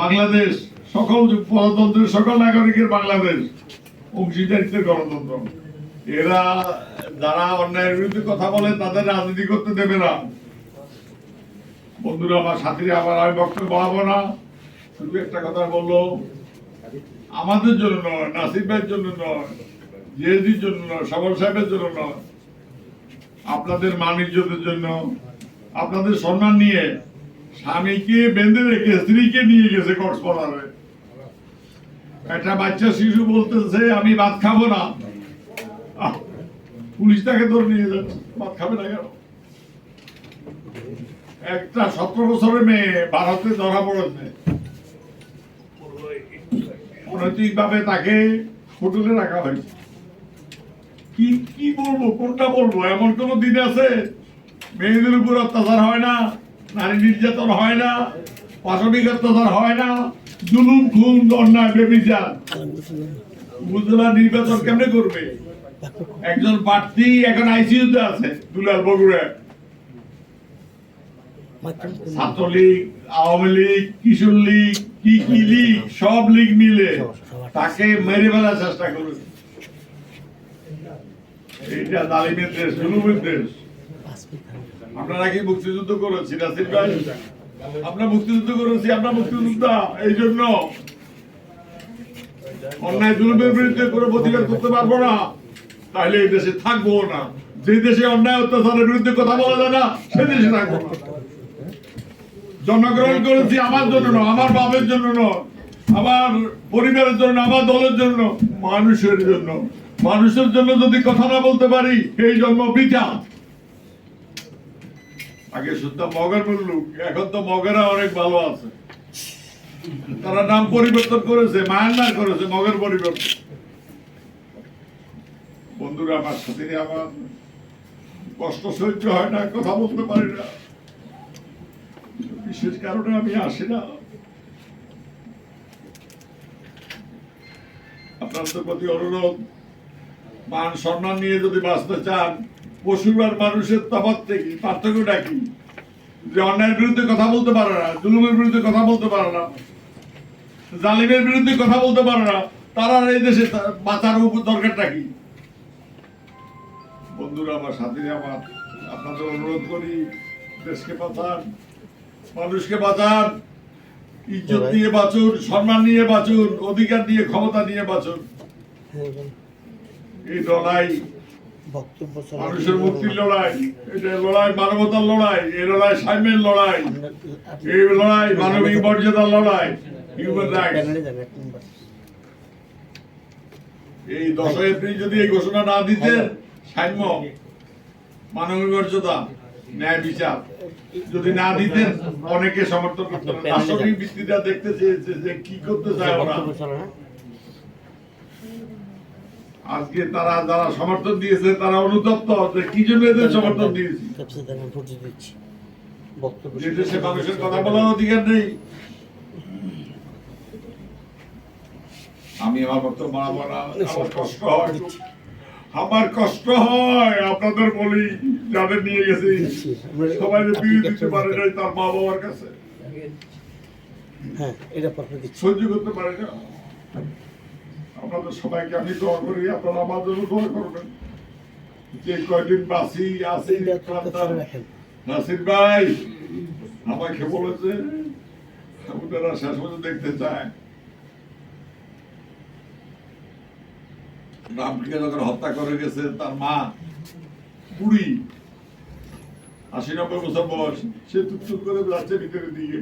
বাংলাদেশ, সকল গণতন্ত্রের সকল নাগরিকের বাংলাদেশ, অংশীদারিত্বের গণতন্ত্র। এরা যারা অন্যায়ের বিরুদ্ধে কথা বলে, তাদের রাজনীতি করতে দেবে না। বন্ধুরা, আমার সাথীরা, আমার আমি বক্তব্য বাড়াবো না। শুধু একটা কথা বলল আমাদের জন্য নয় ভাইয়ের জন্য নয়, জিএসডির জন্য নয় সবল সাহেবের জন্য নয়। আপনাদের মান জন্য, আপনাদের সম্মান নিয়ে স্বামীকে বেঁধে রেখে, স্ত্রীকে নিয়ে গেছে কক্সবাজারে? একটা বাচ্চা শিশু বলতেছে, আমি ভাত খাব না। পুলিশ তাকে ধরে নিয়ে যাচ্ছে। ভাত খাবে না কেন? একটা সতেরো বছরের মেয়ে ভারতে ধরা পড়েছে। অনৈতিক ভাবে তাকে হোটেলে রাখা হয়েছে। কি কি বলব, কোনটা বলব? এমন কোন দিন আছে? মেয়েদের উপর অত্যাচার হয় না? নারী নির্যাতন হয় না পাশবিক অত্যাচার হয় না, জুলুম, খুন, অন্যায়, বেবিচার। উপজেলা নির্বাচন কেমনে করবে? একজন প্রার্থী এখন আইসিইউতে আছে, দুলাল বগুড়া ছাত্রলীগ, আওয়ামী লীগ, কিশোর লীগ, কি কি লীগ, সব লীগ মিলে তাকে মেরে ফেলার চেষ্টা করেছে এইটা জালিমের দেশ, জুলুমের দেশ। আপনারা কি মুক্তিযুদ্ধ করেছি নাসির ভাই? মুক্তিযুদ্ধ করেছি মুক্তিযোদ্ধা, এই জন্য। অন্যায় জুলুমের বিরুদ্ধে কোনো করতে পারব না। তাহলে এই দেশে থাকব না। যে দেশে অন্যায় অত্যাচারের বিরুদ্ধে কথা বলা যায় না, সে দেশে থাকব না। জন্মগ্রহণ করেছি আমার জন্য নয়, আমার বাপের জন্য নয়, আমার পরিবারের জন্য আমার দলের জন্য মানুষের জন্য। মানুষের জন্য যদি কথা না বলতে পারি, এই জন্ম আগে শুনতাম মগের মুল্লুক এখন তো মগেরা অনেক ভালো আছে। তারা নাম পরিবর্তন করেছে, মায়ানমার করেছে, মগের পরিবর্তন। বন্ধুরা, আমার সাথে আমার কষ্ট সহ্য হয় না, কথা বলতে পারি না। বিশেষ কারণে আমি আসি না। আপনাদের প্রতি অনুরোধ, মান সম্মান নিয়ে যদি বাঁচতে চান পশুর আর মানুষের তফাৎ থেকে পার্থক্যটা কি যে অন্যায়ের বিরুদ্ধে কথা বলতে পারে না জুলুমের বিরুদ্ধে কথা বলতে পারে না জালিমের বিরুদ্ধে কথা বলতে পারে না তারা এই দেশে বাঁচার উপ- দরকারটা কি? বন্ধুরা আমার সাথী আমার আপনাদের অনুরোধ করি দেশকে বাঁচান মানুষকে বাঁচান ইজ্জত নিয়ে বাঁচুন সম্মান নিয়ে বাঁচুন অধিকার নিয়ে ক্ষমতা নিয়ে বাঁচুন। এই লড়াই বক্তব্য মানুষের মুক্তির লড়াই এটা লড়াই মানবতার লড়াই এই লড়াই সাম্যের লড়াই এই লড়াই মানবিক মর্যাদার লড়াই হিউম্যান রাইটস প্যানেলে যাবে এক নম্বর। এই দশই এপ্রিল যদি এই ঘোষণা না দিতেন সাম্য মানবিক মর্যাদা ন্যায় বিচার। যদি না দিতেন অনেকে সমর্থন করতেন। দার্শনিক ভিত্তিটা দেখতে চেয়েছে যে কি করতে চায় ওরা। আজকে তারা যারা সমর্থন দিয়েছে তারা অনুতপ্ত যে কি জন্য এদের সমর্থন দিয়েছি? দেশে মানুষের কথা বলার অধিকার নেই। আমি আমার বক্তব্য আমার কষ্ট হয়। আমার কষ্ট হয় আপনাদের বলি যাদের নিয়ে গেছি। সবাই যে বিয়ে দিতে পারে নাই তার মা বাবার কাছে। হ্যাঁ এটা সহ্য করতে পারে না। আপনাদের সবাইকে আমি দোয়া করি আপনারা আমার জন্য দোয়া করবেন। যে কয়দিন বাসি আসি নাসির ভাই আমাকে বলেছে ওনারা শেষ পর্যন্ত দেখতে চায়। রামকে যখন হত্যা করে গেছে তার মা বুড়ি। আশি নব্বই বছর বয়স সে টুকটুক করে যাচ্ছে ভিতরে দিয়ে।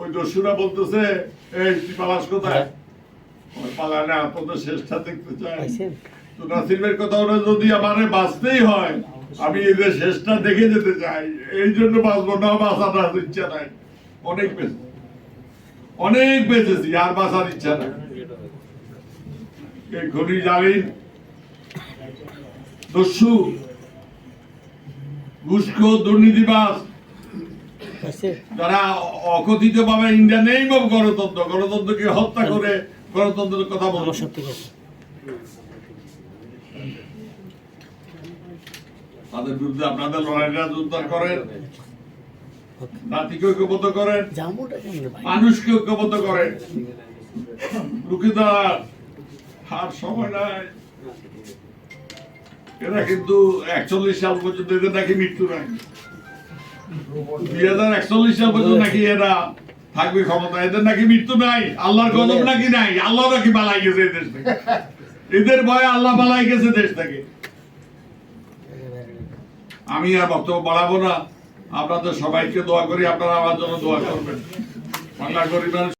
ওই দস্যুরা বলতেছে এই তুই পালাস কোথায়? ওই পালায় না তোদের শেষটা দেখতে পাইছেন? তো নাসিমের কথা হলো যদি আমারে বাঁচতেই হয় আমি এদের শেষটা দেখে যেতে চাই এই জন্য বাঁচবো না ইচ্ছা নাই। অনেক বেঁচে। অনেক বেঁচেছি আর বাঁচার ইচ্ছা নাই। এই ঘড়ি জালিম দস্যু ঘুষখো দুর্নীতিবাস যারা অকথিত ভাবে ইন্ডিয়া নেই গণতন্ত্র গণতন্ত্রকে হত্যা করে গণতন্ত্রের কথা কথা। তাদের বিরুদ্ধে আপনাদের লড়াইটা জোরদার করেন। জাতিকে ঐক্যবদ্ধ করেন। মানুষকে ঐক্যবদ্ধ করেন। রুখে দাঁড়ান আর সময় নাই। এরা কিন্তু একচল্লিশ সাল পর্যন্ত এদের নাকি মৃত্যু নাই। দুই হাজার একচল্লিশ সাল পর্যন্ত নাকি এরা থাকবে ক্ষমতা এদের নাকি মৃত্যু নাই আল্লাহর গজব নাকি নাই আল্লাহ নাকি বালাই গেছে এই দেশ থেকে। এদের ভয়ে আল্লাহ বালাই গেছে দেশ থেকে। আমি আর বক্তব্য বাড়াবো না। আপনাদের সবাইকে দোয়া করি আপনারা আমার জন্য দোয়া করবেন। বাংলা গরিবের